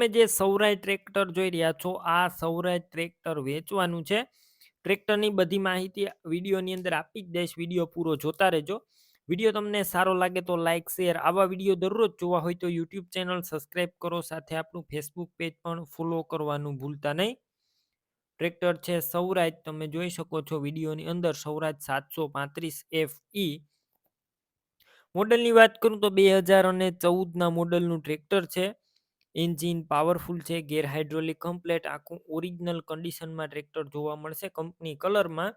તમે જે સૌરાય ટ્રેક્ટર જોઈ રહ્યા છો, આ સૌરાય ટ્રેક્ટર વેચવાનું છે. ટ્રેક્ટરની બધી માહિતી વિડીયોની અંદર આપી જ દઈશ. વીડિયો પૂરો જોતા રહેજો. વીડિયો તમને સારો લાગે તો લાઇક શેર, આવા વીડિયો દરરોજ જોવા હોય તો યુટ્યુબ ચેનલ સબસ્ક્રાઈબ કરો. સાથે આપણું ફેસબુક પેજ પણ ફોલો કરવાનું ભૂલતા નહીં. ટ્રેક્ટર છે સૌરાજ તમે જોઈ શકો છો વિડીયોની અંદર સૌરાજ સાતસો પાંત્રીસ એફ ઈ મોડલની વાત કરું તો બે હજાર અને ચૌદના મોડલનું ટ્રેક્ટર છે. એન્જિન પાવરફુલ છે, ગેર હાઇડ્રોલિક કમ્પ્લેટ, આખું ઓરિજિનલ કન્ડિશનમાં ટ્રેક્ટર જોવા મળશે. કંપની કલરમાં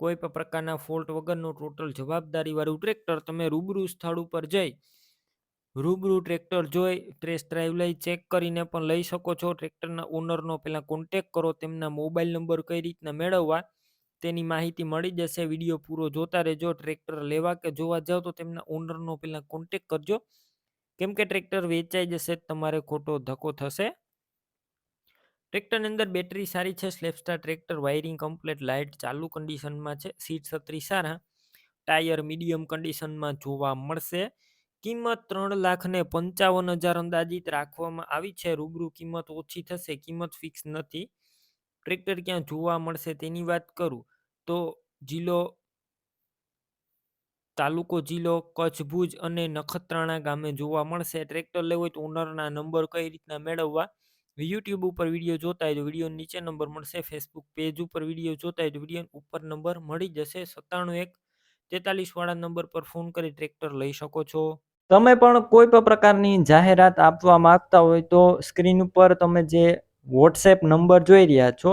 કોઈ પણ પ્રકારના ફોલ્ટ વગરનું ટોટલ જવાબદારીવાળું ટ્રેક્ટર તમે રૂબરૂ સ્થળ ઉપર જઈ રૂબરૂ ટ્રેક્ટર જોઈ ટેસ્ટ ડ્રાઈવ લઈ, ચેક કરીને પણ લઈ શકો છો. ટ્રેક્ટરના ઓનરનો પહેલાં કોન્ટેક કરો, તેમના મોબાઈલ નંબર કઈ રીતના મેળવવા તેની માહિતી મળી જશે. વીડિયો પૂરો જોતા રહેજો. ટ્રેક્ટર લેવા કે જોવા જાઓ તો તેમના ઓનરનો પહેલાં કોન્ટેક કરજો. કેમ કે ટ્રેક્ટર વેચાઈ જશે, તમારે ખોટો ધક્કો થશે? ટ્રેક્ટરની અંદર બેટરી સારી છે સ્લેપસ્ટાર ટ્રેક્ટર, વાયરિંગ કમ્પ્લેટ, લાઇટ ચાલુ કન્ડિશનમાં છે, સીટ છત્રી સારા, ટાયર મીડિયમ કન્ડિશનમાં જોવા મળશે. કિંમત ત્રણ લાખ ને પંચાવન હજાર અંદાજિત રાખવામાં આવી છે, રૂબરૂ કિંમત ઓછી થશે, કિંમત ફિક્સ નથી. ટ્રેક્ટર ક્યાં જોવા મળશે તેની વાત કરું તો જિલ્લો તાલુકો, જિલ્લો, કચ્છ, ભુજ અને નખત્રાણા ગામે જોવા મળશે. ટ્રેક્ટર લેવું હોય તો ઓનરના નંબર કઈ રીતના મેળવવા? યુટ્યુબ ઉપર વીડિયો જોતા હોય તો વીડિયો નીચે નંબર મળશે. ફેસબુક પેજ ઉપર વીડિયો જોતા હોય તો વીડિયો ઉપર નંબર મળી જશે. સત્તાણું એક તેતાલીસ વાળા નંબર પર ફોન કરી ટ્રેક્ટર લઈ શકો છો. તમે પણ કોઈ પણ પ્રકારની જાહેરાત આપવા માંગતા હોય તો સ્ક્રીન ઉપર તમે જે વોટ્સએપ નંબર જોઈ રહ્યા છો